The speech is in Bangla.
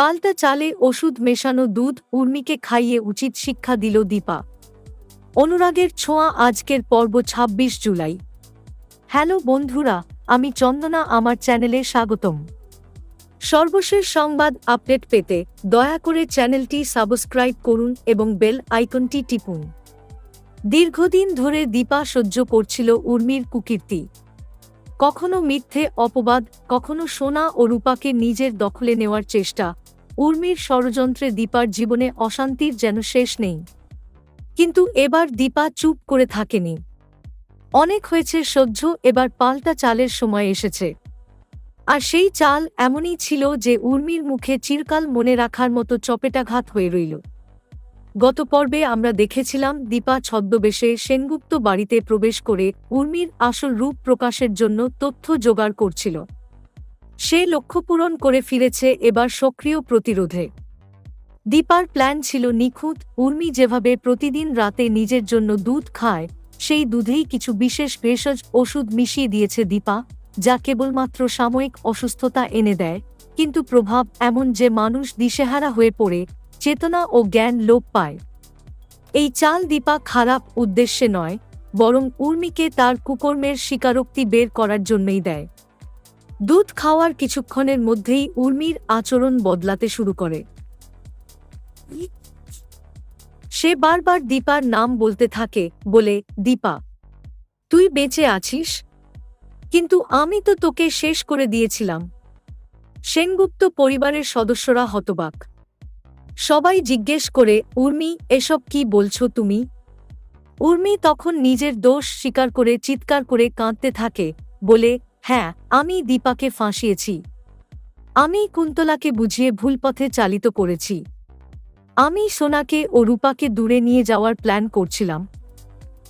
পাল্টা চালে ওষুধ মেশানো দুধ উর্মিকে খাইয়ে উচিত শিক্ষা দিল দীপা। অনুরাগের ছোঁয়া আজকের পর্ব ২৬ জুলাই। হ্যালো বন্ধুরা, আমি চন্দনা, আমার চ্যানেলে স্বাগতম। সর্বশেষ সংবাদ আপডেট পেতে দয়া করে চ্যানেলটি সাবস্ক্রাইব করুন এবং বেল আইকনটি টিপুন। দীর্ঘদিন ধরে দীপা সহ্য করছিল উর্মির কুকীর্তি। কখনো মিথ্যে অপবাদ, কখনো সোনা ও রূপাকে নিজের দখলে নেওয়ার চেষ্টা উর্মির ষড়যন্ত্রে দীপার জীবনে অশান্তির যেন শেষ নেই। কিন্তু এবার দীপা চুপ করে থাকেনি। অনেক হয়েছে সহ্য, এবার পাল্টা চালের সময় এসেছে। আর সেই চাল এমনই ছিল যে উর্মির মুখে চিরকাল মনে রাখার মতো চপেটাঘাত হয়ে রইল। গত পর্বে আমরা দেখেছিলাম দীপা ছদ্মবেশে সেনগুপ্ত বাড়িতে প্রবেশ করে উর্মির আসল রূপ প্রকাশের জন্য তথ্য জোগাড় করছিল। সে লক্ষ্য পূরণ করে ফিরেছে এবার সক্রিয় প্রতিরোধে। দীপার প্ল্যান ছিল নিখুঁত, উর্মি যেভাবে প্রতিদিন রাতে নিজের জন্য দুধ খায়, সেই দুধেই কিছু বিশেষ ভেষজ ওষুধ মিশিয়ে দিয়েছে দীপা, যা কেবলমাত্র সাময়িক অসুস্থতা এনে দেয়, কিন্তু প্রভাব এমন যে মানুষ দিশেহারা হয়ে পড়ে, চেতনা ও জ্ঞান লোপ পায়। এই চাল দীপা খারাপ উদ্দেশ্যে নয়, বরং উর্মিকে তার কুকর্মের স্বীকারোক্তি বের করার জন্যই দেয়। দুধ খাওয়ার কিছুক্ষণের মধ্যেই উর্মির আচরণ বদলাতে শুরু করে। সে বারবার দীপার নাম বলতে থাকে, বলে, দীপা, তুই বেঁচে আছিস? কিন্তু আমি তো তোকে শেষ করে দিয়েছিলাম। সেনগুপ্ত পরিবারের সদস্যরা হতবাক। সবাই জিজ্ঞেস করে, উর্মি, এসব কি বলছো তুমি? উর্মি তখন নিজের দোষ স্বীকার করে, চিৎকার করে কাঁদতে থাকে, বলে হ্যাঁ আমি দীপাকে ফাঁসিয়েছি। আমি কুন্তলাকে বুঝিয়ে ভুল পথে চালিত করেছি। আমি সোনাকে ও রূপাকে দূরে নিয়ে যাওয়ার প্ল্যান করছিলাম।